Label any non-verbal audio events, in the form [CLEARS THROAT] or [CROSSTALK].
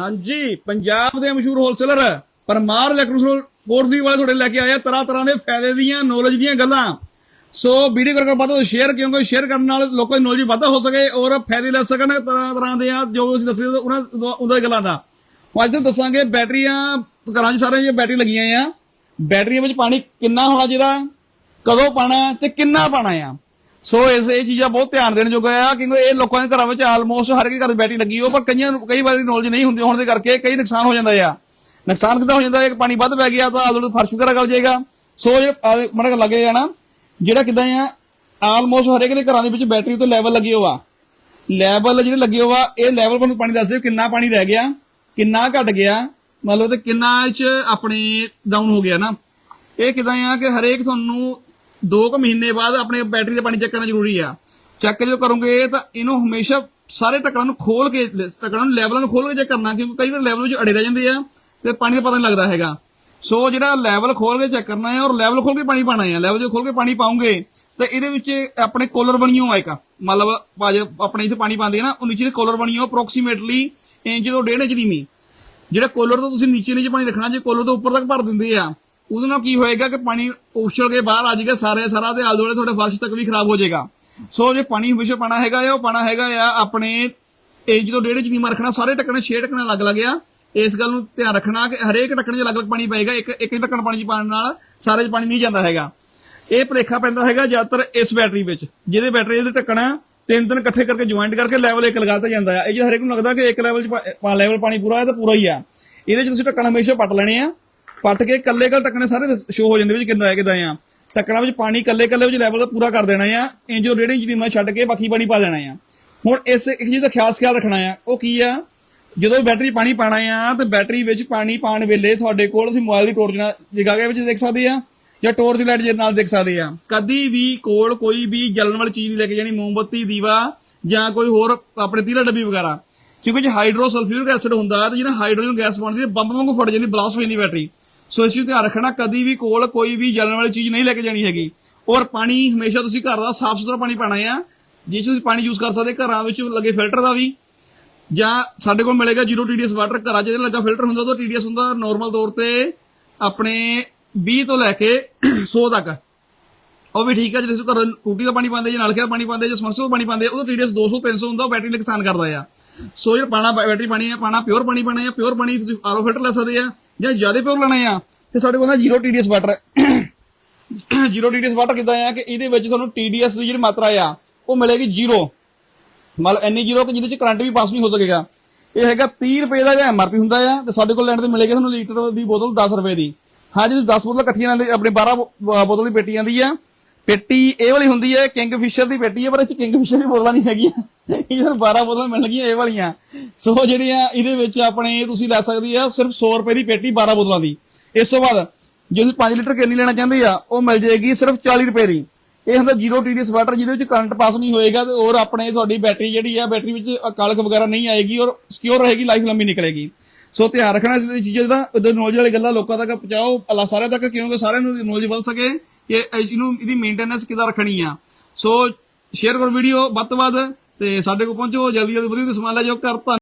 ਹਾਂਜੀ, ਪੰਜਾਬ ਦੇ ਮਸ਼ਹੂਰ ਹੋਲਸੇਲਰ ਪਰਮਾਰ ਇਲੈਕਟ੍ਰੋਨਿਕ ਕੋਰਸ ਵਾਲੇ ਤੁਹਾਡੇ ਲੈ ਕੇ ਆਏ ਆ ਤਰ੍ਹਾਂ ਤਰ੍ਹਾਂ ਦੇ ਫਾਇਦੇ ਦੀਆਂ ਨੌਲੇਜ ਦੀਆਂ ਗੱਲਾਂ। ਸੋ ਵੀਡੀਓ ਕਰਕੇ ਵੱਧ ਤੋਂ ਸ਼ੇਅਰ ਕਿਉਂਕਿ ਸ਼ੇਅਰ ਕਰਨ ਨਾਲ ਲੋਕਾਂ ਦੀ ਨੌਲੇਜ ਵਾਧਾ ਹੋ ਸਕੇ ਔਰ ਫਾਇਦੇ ਲੈ ਸਕਣ, ਤਰ੍ਹਾਂ ਤਰ੍ਹਾਂ ਦੇ ਆ, ਜੋ ਅਸੀਂ ਦੱਸੇ ਉਹਨਾਂ ਉਹਨਾਂ ਦੀਆਂ ਗੱਲਾਂ ਦਾ। ਹੁਣ ਅੱਜ ਤੁਹਾਨੂੰ ਦੱਸਾਂਗੇ ਬੈਟਰੀਆਂ ਘਰਾਂ 'ਚ ਸਾਰਿਆਂ ਜੇ ਬੈਟਰੀ ਲੱਗੀਆਂ ਆ। ਬੈਟਰੀਆਂ ਵਿੱਚ ਪਾਣੀ ਕਿੰਨਾ ਹੋਣਾ ਚਾਹੀਦਾ, ਕਦੋਂ ਪਾਣਾ ਹੈ ਤੇ ਕਿੰਨਾ ਪਾਣਾ ਆ। ਸੋ ਇਸ ਇਹ ਚੀਜ਼ਾਂ ਬਹੁਤ ਧਿਆਨ ਦੇਣ ਯੋਗ ਆ, ਕਿਉਂਕਿ ਇਹ ਲੋਕਾਂ ਦੇ ਘਰਾਂ ਵਿੱਚ ਆਲਮੋਸਟ ਹਰ ਇੱਕ ਘਰ 'ਚ ਬੈਟਰੀ ਲੱਗੀ ਹੋ ਪਰ ਕਈਆਂ ਨੂੰ ਕਈ ਵਾਰੀ ਨੌਲੇਜ ਨਹੀਂ ਹੁੰਦੀ ਹੋਣ ਦੇ ਕਰਕੇ ਕਈ ਨੁਕਸਾਨ ਹੋ ਜਾਂਦਾ ਆ। ਨੁਕਸਾਨ ਕਿਦਾਂ ਹੋ ਜਾਂਦਾ? ਹੈ ਕਿ ਪਾਣੀ ਵੱਧ ਪੈ ਗਿਆ ਤਾਂ ਆਲੂ ਫਰਸ਼ ਵਗੈਰਾ ਗਲ ਜਾਏਗਾ। ਸੋ ਇਹ ਮੜਾ ਲੱਗੇ ਜਾਣਾ। ਜਿਹੜਾ ਕਿਦਾਂ ਆ ਆਲਮੋਸਟ ਹਰੇਕ ਦੇ ਘਰਾਂ ਦੇ ਵਿੱਚ ਬੈਟਰੀ ਉੱਤੇ ਲੈਵਲ ਲੱਗੇ ਹੋਆ। ਲੈਵਲ ਜਿਹੜੇ ਲੱਗੇ ਹੋਆ, ਇਹ ਲੈਵਲ ਤੁਹਾਨੂੰ ਪਾਣੀ ਦੱਸ ਦਿਓ ਕਿੰਨਾ ਪਾਣੀ ਰਹਿ ਗਿਆ, ਕਿੰਨਾ ਘਟ ਗਿਆ, ਮਤਲਬ ਲਓ ਤੇ ਕਿੰਨਾ ਚ ਆਪਣੇ ਡਾਊਨ ਹੋ ਗਿਆ ਨਾ। ਇਹ ਕਿਦਾਂ ਆ ਕਿ ਹਰੇਕ ਤੁਹਾਨੂੰ 2 ਕੁ ਮਹੀਨੇ ਬਾਅਦ ਆਪਣੇ ਬੈਟਰੀ ਦਾ ਪਾਣੀ ਚੈੱਕ ਕਰਨਾ ਜ਼ਰੂਰੀ ਆ। ਚੈੱਕ ਜਦੋਂ ਕਰੋਗੇ ਤਾਂ ਇਹਨੂੰ ਹਮੇਸ਼ਾ ਸਾਰੇ ਟੱਕਰਾਂ ਨੂੰ ਖੋਲ ਕੇ, ਟੱਕਰਾਂ ਨੂੰ ਲੈਵਲਾਂ ਨੂੰ ਖੋਲ ਕੇ ਚੈੱਕ ਕਰਨਾ, ਕਿਉਂਕਿ ਕਈ ਵਾਰ ਲੈਵਲ ਵਿੱਚ ਅੜੇ ਰਹਿ ਜਾਂਦੇ ਆ ਤੇ ਪਾਣੀ ਦਾ ਪਤਾ ਨਹੀਂ ਲੱਗਦਾ ਹੈਗਾ। ਸੋ ਜਿਹੜਾ ਲੈਵਲ ਖੋਲ ਕੇ ਚੈੱਕ ਕਰਨਾ ਹੈ ਔਰ ਲੈਵਲ ਖੋਲ ਕੇ ਪਾਣੀ ਪਾਣਾ ਹੈ। ਲੈਵਲ ਜੇ ਖੋਲ ਕੇ ਪਾਣੀ ਪਾਉਂਗੇ ਤਾਂ ਇਹਦੇ ਵਿੱਚ ਆਪਣੇ ਕੋਲਰ ਬਣੀਓ ਆ ਇੱਕ। ਮਤਲਬ ਭਾਜ, ਆਪਣੇ ਇੱਥੇ ਪਾਣੀ ਪਾਉਂਦੇ ਆ ਨਾ, ਉਹ ਨੀਚੇ ਦੇ ਕੋਲਰ ਬਣੀਓ ਅਪਰੋਕਸੀਮੇਟਲੀ ਇੰਚ ਤੋਂ 1.5 ਇੰਚ ਦੀ ਮੀ ਜਿਹੜਾ ਕੋਲਰ ਤੋਂ ਤੁਸੀਂ ਨੀਚੇ ਨੀਚੇ ਪਾਣੀ ਰੱਖਣਾ, ਜੇ ਕੋਲਰ ਤੋਂ ਉੱਪਰ ਤੱਕ ਭਰ ਦਿੰਦੇ ਆ ਉਹਦੇ ਨਾਲ ਕੀ ਹੋਏਗਾ ਕਿ ਪਾਣੀ ਉਛਲ ਕੇ ਬਾਹਰ ਆ ਜਾਏਗਾ, ਸਾਰੇ ਸਾਰਾ ਦੇ ਆਲੇ ਦੁਆਲੇ ਤੁਹਾਡੇ ਫਰਸ਼ ਤੱਕ ਵੀ ਖਰਾਬ ਹੋ ਜਾਏਗਾ। ਸੋ ਜੇ ਪਾਣੀ ਹਮੇਸ਼ਾ ਪਾਣਾ ਹੈਗਾ ਆ, ਉਹ ਪਾਣਾ ਹੈਗਾ ਆ, ਆਪਣੇ ਇੰਚ ਤੋਂ ਡੇਢ ਇੰਚ ਨੀਮਾ ਰੱਖਣਾ, ਸਾਰੇ ਟੱਕਣੇ 6 ਟੱਕਣੇ ਲੱਗ ਲੱਗ ਆ। ਇਸ ਗੱਲ ਨੂੰ ਧਿਆਨ ਰੱਖਣਾ ਕਿ ਹਰੇਕ ਟੱਕਣ 'ਚ ਅਲੱਗ-ਅਲੱਗ ਪਾਣੀ ਪਏਗਾ, ਇੱਕ ਇੱਕ ਹੀ ਟੱਕਣ ਪਾਣੀ 'ਚ ਪਾਣ ਨਾਲ ਸਾਰੇ 'ਚ ਪਾਣੀ ਨਹੀਂ ਜਾਂਦਾ ਹੈਗਾ। ਇਹ ਭਲੇਖਾ ਪੈਂਦਾ ਹੈਗਾ ਜ਼ਿਆਦਾਤਰ ਇਸ ਬੈਟਰੀ ਵਿੱਚ, ਜਿਹਦੇ ਬੈਟਰੀ ਦੇ ਢੱਕਣਾ ਤਿੰਨ ਤਿੰਨ ਇਕੱਠੇ ਕਰਕੇ ਜੁਆਇੰਟ ਕਰਕੇ ਲੈਵਲ ਇੱਕ ਲਗਾਤਾ ਜਾਂਦਾ ਹੈ ਇਹ ਜੇ ਹਰੇਕ ਨੂੰ ਲੱਗਦਾ ਕਿ ਇੱਕ ਲੈਵਲ 'ਚ ਲੈਵਲ ਪਾਣੀ ਪੂਰਾ ਹੈ ਤਾਂ ਪੂਰਾ ਹੀ ਆ। ਇਹਦੇ 'ਚ ਤੁਸੀਂ ਢੱਕਣ ਹਮੇਸ਼ਾ ਪੱਟ ਲੈਣੇ ਆ। ਪੱਟ ਕੇ ਕੱਲੇ ਕੱਲੇ ਟੱਕਣੇ ਸਾਰੇ ਸ਼ੋ ਹੋ ਜਾਂਦੇ ਵਿੱਚ ਕਿੰਨਾ ਹੈ, ਕਿਦਾਂ ਆ ਢੱਕਣਾ ਵਿੱਚ ਪਾਣੀ ਕੱਲੇ ਕੱਲੇ ਵਿੱਚ ਲੈਵਲ ਦਾ ਪੂਰਾ ਕਰ ਦੇਣਾ ਆ ਇੰਜ ਰੇਡਿੰਗ ਇੰਚ ਦੀ ਮੈਂ ਛੱਡ ਕੇ ਬਾਕੀ ਪਾਣੀ ਪਾ ਦੇਣਾ ਆ। ਹੁਣ ਇਸ ਇੱਕ ਚੀਜ਼ ਦਾ ਖਾਸ ਖਿਆਲ ਰੱਖਣਾ ਆ, ਉਹ ਕੀ ਆ? ਜਦੋਂ ਬੈਟਰੀ ਪਾਣੀ ਪਾਣਾ ਆ, ਤੇ ਬੈਟਰੀ ਵਿੱਚ ਪਾਣੀ ਪਾਣ ਵੇਲੇ ਤੁਹਾਡੇ ਕੋਲ ਤੁਸੀਂ ਮੋਬਾਈਲ ਦੀ ਟੋਰਚ ਨਾਲ ਜਗਾ ਕੇ ਵਿੱਚ ਦੇਖ ਸਕਦੇ ਆ, ਜਾਂ ਟੋਰਚ ਲਾਈਟ ਦੇ ਨਾਲ ਦੇਖ ਸਕਦੇ ਆ। ਕਦੀ ਵੀ ਕੋਲ ਕੋਈ ਵੀ ਜਲਣ ਵਾਲੀ ਚੀਜ਼ ਨਹੀਂ ਲੈ ਕੇ ਜਾਣੀ, ਮੋਮਬੱਤੀ, ਦੀਵਾ, ਜਾਂ ਕੋਈ ਹੋਰ ਆਪਣੇ ਤੀਲਾ ਡੱਬੀ ਵਗੈਰਾ। ਕਿਉਂਕਿ ਜੇ ਹਾਈਡਰੋਸਲਫਿਊਰਿਕ ਐਸਿਡ ਹੁੰਦਾ, ਤੇ ਜਿਹੜਾ ਹਾਈਡਰੋਜਨ ਗੈਸ ਬਣਦੀ ਹੈ, ਬੰਬ ਵਾਂਗੂ ਫਟ ਜਾਂਦੀ ਬਲਾਸਟ ਹੋ ਜਾਂਦੀ ਬੈਟਰੀ ਸੋ ਇਸ ਚੀਜ਼ ਧਿਆਨ ਰੱਖਣਾ, ਕਦੀ ਵੀ ਕੋਲ ਕੋਈ ਵੀ ਜਲਣ ਵਾਲੀ ਚੀਜ਼ ਨਹੀਂ ਲੈ ਕੇ ਜਾਣੀ ਹੈਗੀ। ਔਰ ਪਾਣੀ ਹਮੇਸ਼ਾ ਤੁਸੀਂ ਘਰ ਦਾ ਸਾਫ਼ ਸੁਥਰਾ ਪਾਣੀ ਪਾਣਾ ਆ। ਜੇ ਤੁਸੀਂ ਪਾਣੀ ਯੂਜ਼ ਕਰ ਸਕਦੇ, ਘਰਾਂ ਵਿੱਚ ਲੱਗੇ ਫਿਲਟਰ ਦਾ ਵੀ। ਜਾਂ ਸਾਡੇ ਕੋਲ ਮਿਲੇਗਾ 0 TDS ਵਾਟਰ ਘਰਾਂ 'ਚ ਲੱਗਾ ਫਿਲਟਰ ਹੁੰਦਾ ਉਹ TDS ਹੁੰਦਾ ਨਾਰਮਲ ਤੌਰ ਤੇ ਆਪਣੇ 20 ਤੋਂ ਲੈ ਕੇ [CLEARS THROAT] 100 ਤੱਕ। ਉਹ ਵੀ ਠੀਕ ਹੈ ਜੇ ਤੁਸੀਂ ਘਰ ਟੂਟੀ ਦਾ ਪਾਣੀ ਪਾਉਂਦੇ, ਜਾਂ ਨਲਕੇ ਦਾ ਪਾਣੀ ਪਾਉਂਦੇ, ਜਾਂ ਸਮਰਸਲ ਦਾ ਪਾਣੀ ਪਾਉਂਦੇ, ਉਹਦਾ TDS 200 300 ਹੁੰਦਾ, ਉਹ ਬੈਟਰੀ ਨੁਕਸਾਨ ਕਰਦਾ ਆ। ਸੋ ਜਿਹੜਾ ਪਾਣਾ ਬੈਟਰੀ ਪਾਣੀ ਆ, ਪਾਣਾ ਪਿਓਰ ਪਾਣੀ ਪਾਣਾ ਆ ਪਿਓਰ ਪਾਣੀ ਤੁਸੀਂ ਆਰਓ ਫਿਲਟਰ ਲੈ ਸਕਦੇ ਆ। ਜਾਂ ਜ਼ਿਆਦਾ ਪਿਓਰ ਲੈਣਾ ਆ, ਤੇ ਸਾਡੇ ਕੋਲ ਨਾ 0 TDS ਵਾਟਰ 0 TDS ਵਾਟਰ ਕਿਦਾਂ ਆ ਕਿ ਇਹਦੇ ਵਿੱਚ ਤੁਹਾਨੂੰ TDS ਦੀ ਜਿਹੜੀ ਮਾਤਰਾ ਆ, ਉਹ ਮਿਲੇਗੀ ਜੀਰੋ। ਮਤਲਬ ਇੰਨੀ ਜ਼ੀਰੋ ਕਿ ਜਿਹਦੇ ਚ ਕਰੰਟ ਵੀ ਪਾਸ ਨਹੀਂ ਹੋ ਸਕੇਗਾ। ਇਹ ਹੈਗਾ 30 ਰੁਪਏ ਦਾ ਜਿਹੜਾ ਐਮਆਰਪੀ ਹੁੰਦਾ ਆ, ਤੇ ਸਾਡੇ ਕੋਲ ਲੈਣ ਤੇ ਮਿਲੇਗਾ ਤੁਹਾਨੂੰ ਲੀਟਰ ਦੀ ਬੋਤਲ 10 ਰੁਪਏ ਦੀ। ਹਾਂ ਜੀ 10 ਬੋਤਲਾਂ ਇਕੱਠੀਆਂ ਲੈਂਦੇ, ਆਪਣੇ 12 ਬੋਤਲ ਦੀ ਪੇਟੀ ਆਂਦੀ ਆ। ਪੇਟੀ ਇਹ ਵਾਲੀ ਹੁੰਦੀ ਹੈ ਕਿੰਗ ਫਿਸ਼ਰ ਦੀ ਪੇਟੀ ਹੈ, ਪਰ ਇਹ ਚ ਕਿੰਗ ਫਿਸ਼ਰ ਦੀ ਬੋਤਲਾਂ ਨਹੀਂ ਹੈਗੀਆਂ। ਇਹ ਤੁਹਾਨੂੰ 12 ਬੋਤਲਾਂ ਮਿਲਣਗੀਆਂ, ਇਹ ਵਾਲੀਆਂ। ਸੋ ਜਿਹੜੀਆਂ ਇਹਦੇ ਵਿੱਚ ਆਪਣੇ, ਤੁਸੀਂ ਲੈ ਸਕਦੇ ਆ, ਸਿਰਫ 100 ਰੁਪਏ ਦੀ ਪੇਟੀ 12 ਬੋਤਲਾਂ ਦੀ। ਇਸ ਤੋਂ ਬਾਅਦ, ਜੇ ਤੁਸੀਂ 5 ਲੀਟਰ ਕੇਨੀ ਲੈਣਾ ਚਾਹੁੰਦੇ ਆ, ਉਹ ਮਿਲ ਜਾਏਗੀ ਸਿਰਫ 40 ਰੁਪਏ ਦੀ। ਇਹ ਹੁੰਦਾ 0 TDS ਵਾਟਰ, ਜਿਹਦੇ ਵਿੱਚ ਕਰੰਟ ਪਾਸ ਨਹੀਂ ਹੋਏਗਾ ਤੇ ਔਰ ਆਪਣੇ ਤੁਹਾਡੀ ਬੈਟਰੀ ਜਿਹੜੀ ਆ, ਬੈਟਰੀ ਵਿੱਚ ਕਾਲਕ ਵਗੈਰਾ ਨਹੀਂ ਆਏਗੀ ਔਰ ਸਿਕਿਉਰ ਰਹੇਗੀ ਲਾਈਫ ਲੰਮੀ ਨਿਕਲੇਗੀ। ਸੋ ਧਿਆਨ ਰੱਖਣਾ ਇਸ ਚੀਜ਼ਾਂ ਦਾ ਉਹਦੇ ਨੌਲੇਜ ਵਾਲੀ ਗੱਲਾਂ ਲੋਕਾਂ ਤੱਕ ਪਹੁੰਚਾਓ ਅੱਲਾ ਸਾਰਿਆਂ ਤੱਕ, ਕਿਉਂਕਿ ਸਾਰਿਆਂ ਨੂੰ ਨੌਲੇਜ ਵੱਧ ਸਕੇ। ਕਿ ਇਹਨੂੰ ਇਹਦੀ ਮੇਨਟੇਨੈਂਸ ਕਿਦਾਂ ਰੱਖਣੀ ਆ? ਸੋ ਸ਼ੇਅਰ ਕਰੋ ਵੀਡੀਓ ਵੱਧ ਤੋਂ ਵੱਧ, ਤੇ ਸਾਡੇ ਕੋਲ ਪਹੁੰਚੋ ਜਲਦੀ ਜਲਦੀ ਵਧੀਆ ਸਮਾਨ ਲੈ ਜਾਓ, ਘਰ ਧੰਨ-